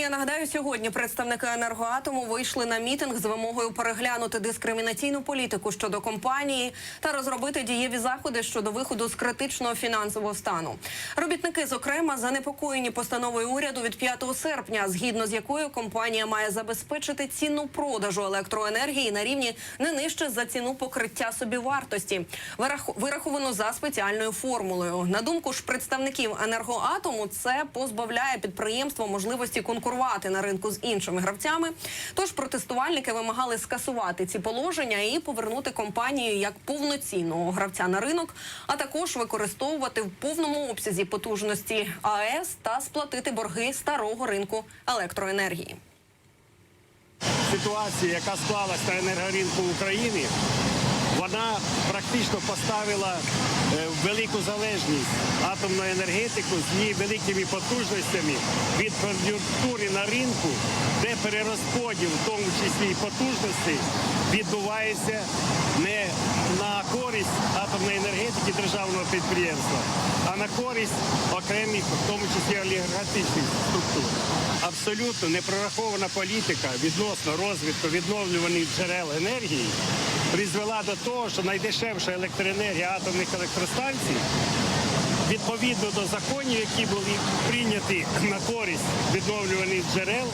я нагадаю, сьогодні представники енергоатому вийшли на мітинг з вимогою переглянути дискримінаційну політику щодо компанії та розробити дієві заходи щодо виходу з критичного фінансового стану. Робітники, зокрема, занепокоєні постановою уряду від 5 серпня, згідно з якою компанія має забезпечити ціну продажу електроенергії на рівні не нижче за ціну покриття собівартості, вирах- вираховану за спеціальною формулою. На думку ж представників енергоатому, це позбавляє підприємство можливості конкурувати на ринку з іншими гравцями. Тож протестувальники вимагали скасувати ці положення і повернути компанію як повноцінного гравця на ринок, а також використовувати в повному обсязі потужності АЕС та сплатити борги старого ринку електроенергії. ситуація, яка склалась на енергоринку України, вона практично поставила е, велику залежність атомну енергетику з її великими потужностями від кон'юнктури на ринку, де перерозподіл, в тому числі і потужностей, відбувається не користь атомної енергетики державного підприємства, а на користь окремих, в тому числі олігархатичних структур. Абсолютно непрорахована політика відносно розвитку відновлюваних джерел енергії призвела до того, що найдешевша електроенергія атомних електростанцій відповідно до законів, які були прийняті на користь відновлюваних джерел,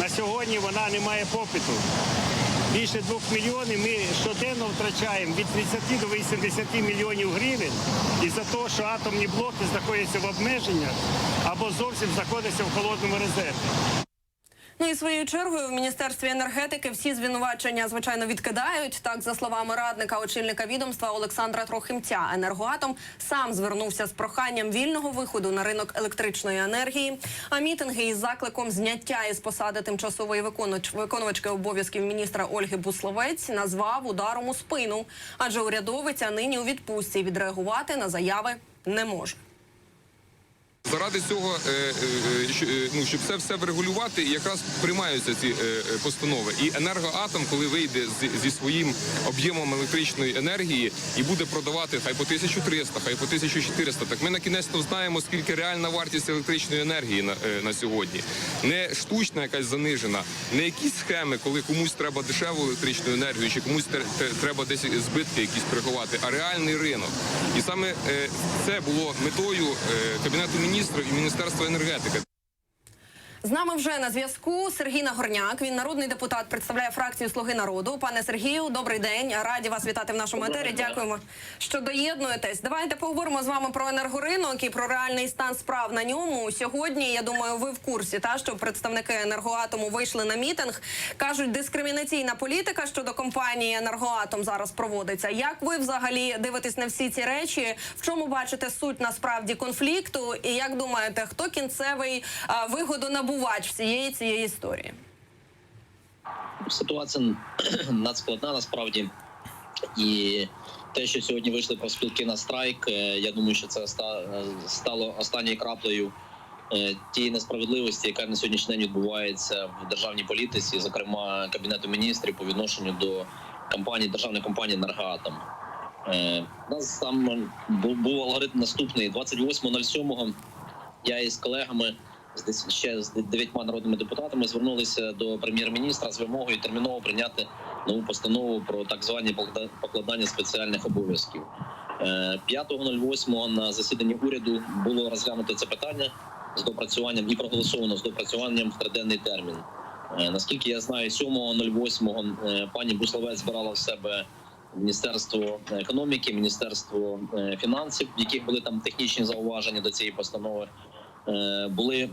на сьогодні вона не має попиту. Більше 2 мільйонів ми щоденно втрачаємо від 30 до 80 мільйонів гривень із-за того, що атомні блоки знаходяться в обмеженнях або зовсім знаходяться в холодному резерві. Ну і своєю чергою в міністерстві енергетики всі звинувачення звичайно відкидають. Так, за словами радника очільника відомства Олександра Трохимця, енергоатом сам звернувся з проханням вільного виходу на ринок електричної енергії. А мітинги із закликом зняття із посади тимчасової виконувач- виконувачки обов'язків міністра Ольги Бусловець назвав ударом у спину, адже урядовиця нині у відпустці відреагувати на заяви не може. Заради цього, е, е, е, ну щоб це все врегулювати, якраз приймаються ці постанови. І енергоатом, коли вийде зі своїм об'ємом електричної енергії і буде продавати хай по 1300, хай по 1400, так ми на кінець то знаємо, скільки реальна вартість електричної енергії на, на сьогодні. Не штучна якась занижена, не якісь схеми, коли комусь треба дешеву електричну енергію, чи комусь треба десь збитки якісь приховати, а реальний ринок. І саме це було метою кабінету міністрів і міністерства енергетики. З нами вже на зв'язку Сергій Нагорняк. Він народний депутат, представляє фракцію Слуги народу. Пане Сергію, добрий день. Раді вас вітати в нашому етері. Дякуємо, що доєднуєтесь. Давайте поговоримо з вами про енергоринок і про реальний стан справ на ньому. Сьогодні я думаю, ви в курсі, та що представники енергоатому вийшли на мітинг. кажуть, дискримінаційна політика щодо компанії енергоатом зараз проводиться. Як ви взагалі дивитесь на всі ці речі? В чому бачите суть насправді конфлікту? І як думаєте, хто кінцевий а, вигодонабувач всієї цієї історії? ситуація надскладна насправді. І те, що сьогодні вийшли профспілки на страйк, е, я думаю, що це е, стало останньою краплею е, тієї несправедливості, яка на сьогоднішній день відбувається в державній політиці, зокрема кабінету міністрів по відношенню до компанії державної компанії «Енергоатом». У нас там був алгоритм наступний 28.07 я із колегами ще з дев'ятьма народними депутатами звернулися до прем'єр-міністра з вимогою терміново прийняти нову постанову про так звані покла- покладання спеціальних обов'язків. Е, 5.08 на засіданні уряду було розглянуто це питання з допрацюванням і проголосовано з допрацюванням в триденний термін. Е, Наскільки я знаю, 7.08 е, пані Бусловець збирала в себе Міністерство економіки, Міністерство е, фінансів, в яких були там технічні зауваження до цієї постанови. Е, Були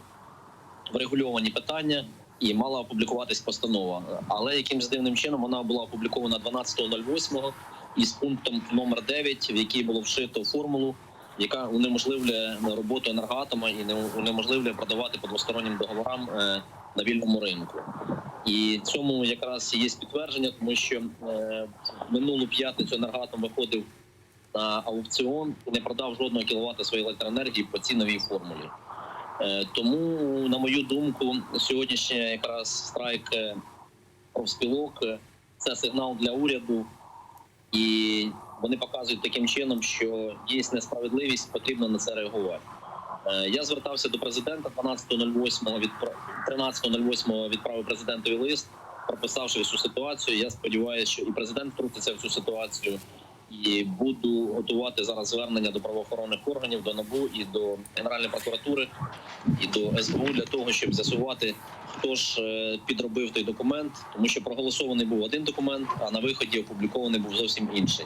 врегульовані питання і мала опублікуватись постанова. Але якимсь дивним чином вона була опублікована 12.08 із пунктом номер 9, в який було вшито формулу, яка унеможливлює роботу енергоатома і не унеможливлює продавати по двостороннім договорам е, на вільному ринку. І цьому якраз є підтвердження, тому що е, минулу п'ятницю енергоатом виходив на аукціон і не продав жодного кіловата своєї електроенергії по ціновій формулі. Е, Тому, на мою думку, сьогоднішній якраз страйк е, профспілок е, це сигнал для уряду, і вони показують таким чином, що є несправедливість, потрібно на це реагувати. Я звертався до президента 12.08 від 13.08 відправив президентові лист, прописавши всю ситуацію. Я сподіваюся, що і президент втрутиться в цю ситуацію. І буду готувати зараз звернення до правоохоронних органів, до НАБУ і до Генеральної прокуратури і до СБУ для того, щоб з'ясувати, хто ж е, підробив той документ, тому що проголосований був один документ, а на виході опублікований був зовсім інший.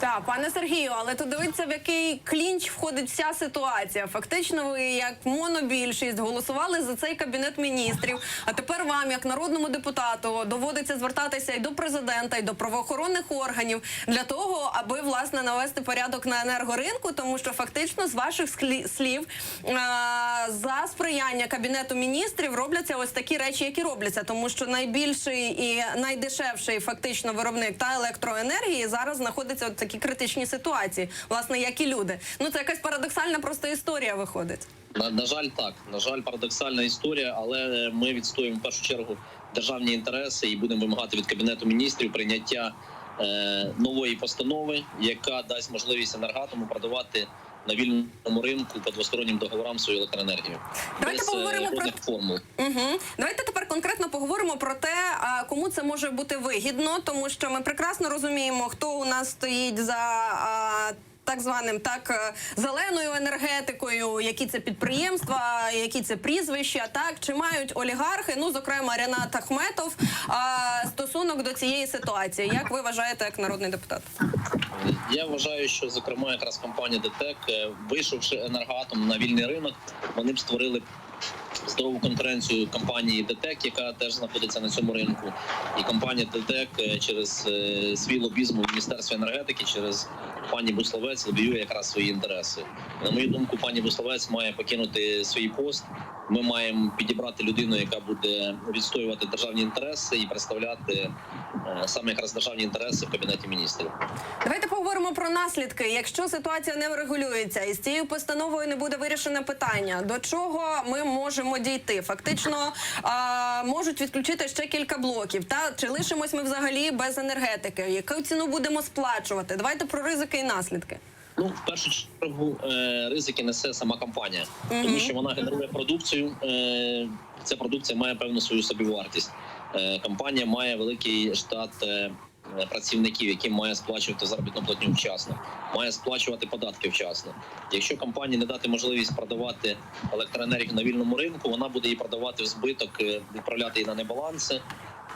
Так, пане Сергію, але то дивиться, в який клінч входить вся ситуація. Фактично, ви як монобільшість голосували за цей кабінет міністрів. А тепер вам, як народному депутату, доводиться звертатися і до президента, і до правоохоронних органів для того, аби власне навести порядок на енергоринку, тому що фактично з ваших слів за сприяння кабінету міністрів робляться ось такі речі, які робляться, тому що найбільший і найдешевший фактично виробник та електроенергії зараз знаходиться в такій критичні ситуації, власне, як і люди. Ну це якась парадоксальна просто історія виходить. На, на жаль, так на жаль, парадоксальна історія, але ми відстоюємо в першу чергу державні інтереси і будемо вимагати від кабінету міністрів прийняття е, нової постанови, яка дасть можливість енергатому продавати на вільному ринку по двостороннім договорам свою електроенергію. Давайте Без, е, поговоримо про- жодних формул. Угу. Давайте тепер конкретно поговоримо про те, а, кому це може бути вигідно, тому що ми прекрасно розуміємо, хто у нас стоїть за. а, Так званим так е, зеленою енергетикою, які це підприємства, які це прізвища, так чи мають олігархи, ну зокрема Ренат Ахметов, а, стосунок до цієї ситуації. Як ви вважаєте, як народний депутат? Я вважаю, що зокрема якраз компанія ДТЕК, е, вийшовши енергоатом на вільний ринок, вони б створили здорову конкуренцію компанії ДТЕК, яка теж знаходиться на цьому ринку, і компанія ДТЕК е, через е, свій лобізм у міністерстві енергетики, через пані Бусловець лобіює якраз свої інтереси. На мою думку, пані Бусловець має покинути свій пост. Ми маємо підібрати людину, яка буде відстоювати державні інтереси і представляти е, саме якраз державні інтереси в кабінеті міністрів. Давайте поговоримо про наслідки. Якщо ситуація не врегулюється і з цією постановою не буде вирішене питання, до чого ми можемо дійти? Фактично а, можуть відключити ще кілька блоків. Та чи лишимось ми взагалі без енергетики? Яку ціну будемо сплачувати? Давайте про ризики і наслідки. Ну, в першу чергу, е, ризики несе сама компанія, тому що вона генерує продукцію. Е, ця продукція має певну свою собівартість. Е, компанія має великий штат е, працівників, які має сплачувати заробітну платню вчасно, має сплачувати податки вчасно. Якщо компанії не дати можливість продавати електроенергію на вільному ринку, вона буде її продавати в збиток, е, відправляти її на небаланси.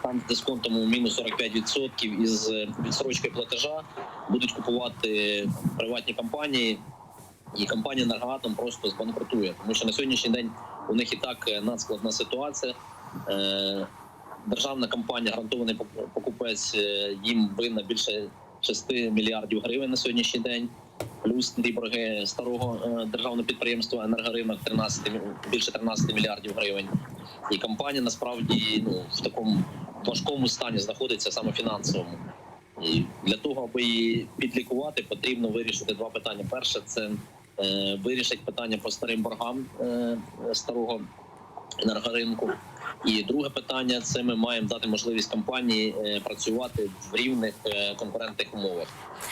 Там з дисконтом у мінус 45% із е, відсрочкою платежа будуть купувати приватні компанії, і компанія «Енергоатом» просто збанкрутує, тому що на сьогоднішній день у них і так е, надскладна ситуація. Державна компанія, гарантований покупець, е, їм винна більше 6 мільярдів гривень на сьогоднішній день. Плюс борги старого е, державного підприємства енергоринок 13, більше 13 мільярдів гривень. І компанія насправді ну, в такому важкому стані знаходиться саме фінансовому. І для того, аби її підлікувати, потрібно вирішити два питання. Перше це е, вирішить питання по старим боргам е, старого енергоринку. І друге питання це ми маємо дати можливість компанії е, працювати в рівних е, конкурентних умовах,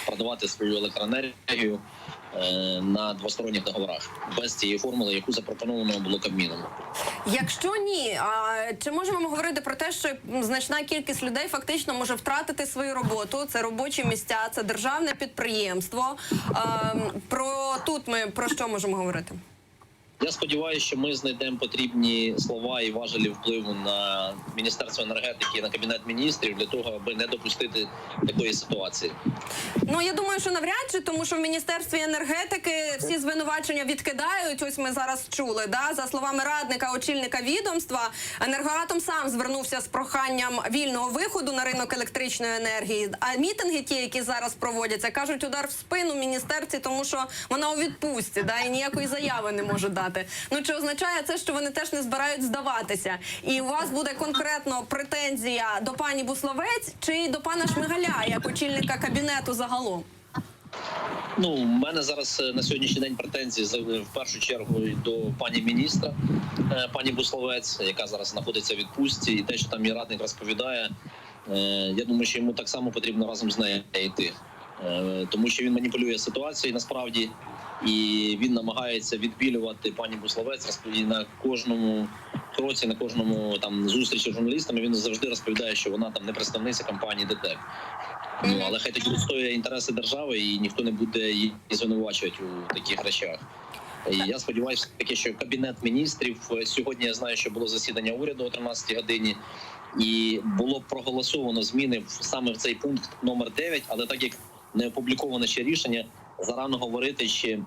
продавати свою електроенергію е, на двосторонніх договорах без цієї формули, яку запропоновано було Кабміном. Якщо ні, а чи можемо ми говорити про те, що значна кількість людей фактично може втратити свою роботу? Це робочі місця, це державне підприємство. Ем, про тут ми про що можемо говорити? Я сподіваюся, що ми знайдемо потрібні слова і важелі впливу на міністерство енергетики і на кабінет міністрів для того, аби не допустити такої ситуації. Ну я думаю, що навряд чи, тому що в міністерстві енергетики всі звинувачення відкидають. Ось ми зараз чули. Да, за словами радника, очільника відомства, енергоатом сам звернувся з проханням вільного виходу на ринок електричної енергії. А мітинги, ті, які зараз проводяться, кажуть удар в спину міністерці, тому що вона у відпустці, да і ніякої заяви не може дати. Ну чи означає це, що вони теж не збирають здаватися? І у вас буде конкретно претензія до пані Бусловець чи до пана Шмигаля як очільника кабінету загалом? Ну, у мене зараз е, на сьогоднішній день претензії з- в першу чергу до пані міністра, е, пані Бусловець, яка зараз знаходиться в відпустці, і те, що там мій радник розповідає, е, я думаю, що йому так само потрібно разом з нею йти, Е, тому що він маніпулює ситуацією. Насправді і він намагається відбілювати пані Буславець розповідає на кожному кроці, на кожному там зустрічі з журналістами. Він завжди розповідає, що вона там не представниця компанії ДТЕК. Ну але хай тоді відстоює інтереси держави, і ніхто не буде її звинувачувати у таких речах. І я сподіваюся, таки, що кабінет міністрів е, сьогодні я знаю, що було засідання уряду о 13 годині, і було проголосовано зміни в- саме в цей пункт номер 9, але так як не опубліковано ще рішення, зарано говорити, чи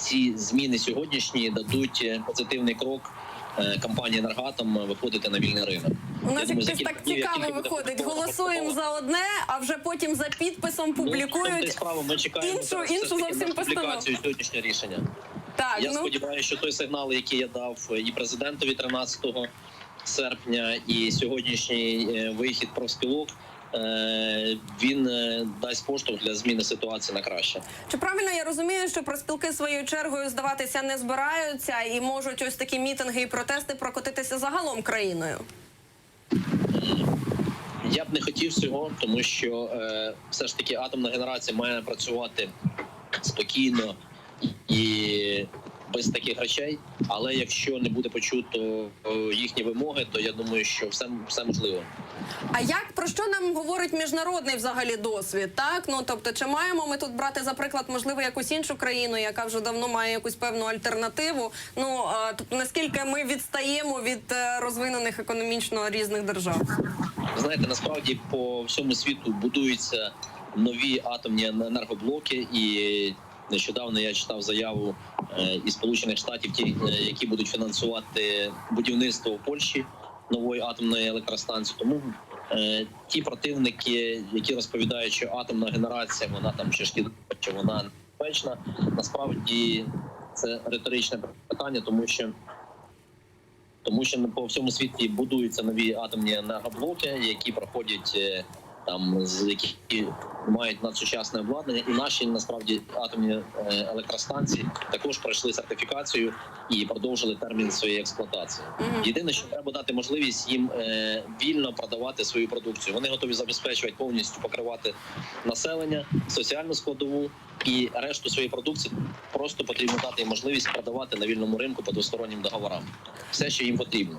ці зміни сьогоднішні дадуть е, позитивний крок е, компанії «Енергоатом» виходити на вільний ринок. У нас якось так цікаво виходить. Голосуємо за одне, а вже потім за підписом Ну, публікують. Ми чекаємо іншу- іншу зовсім постанову. сьогоднішнього рішення. Так, Я ну сподіваюся, що той сигнал, який я дав і президентові 13 серпня, і сьогоднішній е, вихід профспілок, він е, дасть поштовх для зміни ситуації на краще. чи правильно я розумію, що профспілки своєю чергою здаватися не збираються і можуть ось такі мітинги і протести прокотитися загалом країною? Я б не хотів цього, тому що е, все ж таки атомна генерація має працювати спокійно і без таких речей. Але якщо не буде почуто е, їхні вимоги, то я думаю, що все, все можливо. А як про що нам говорить міжнародний взагалі досвід? Так ну тобто, чи маємо ми тут брати за приклад, можливо, якусь іншу країну, яка вже давно має якусь певну альтернативу? Ну тобто, наскільки ми відстаємо від е, розвинених економічно різних держав? Знаєте, насправді по всьому світу будуються нові атомні енергоблоки, і нещодавно я читав заяву е, із Сполучених Штатів, ті, які будуть фінансувати будівництво в Польщі нової атомної електростанції. Тому е, ті противники, які розповідають, що атомна генерація вона там чи шкідлива, чи вона небезпечна, насправді це риторичне питання, тому що тому що по всьому світі будуються нові атомні енергоблоки, які проходять е, там з які мають надсучасне обладнання, і наші насправді атомні е, електростанції також пройшли сертифікацію і продовжили термін своєї експлуатації. Єдине, що треба дати можливість їм е, вільно продавати свою продукцію. Вони готові забезпечувати повністю покривати населення, соціальну складову і решту своєї продукції. Просто потрібно дати їм можливість продавати на вільному ринку по двостороннім договорам. Все, що їм потрібно.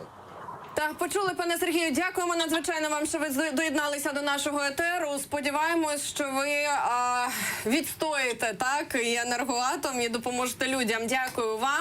Так, почули, пане Сергію. Дякуємо надзвичайно вам, що ви доєдналися до нашого етеру. Сподіваємось, що ви а, відстоїте так і енергоатом і допоможете людям. Дякую вам.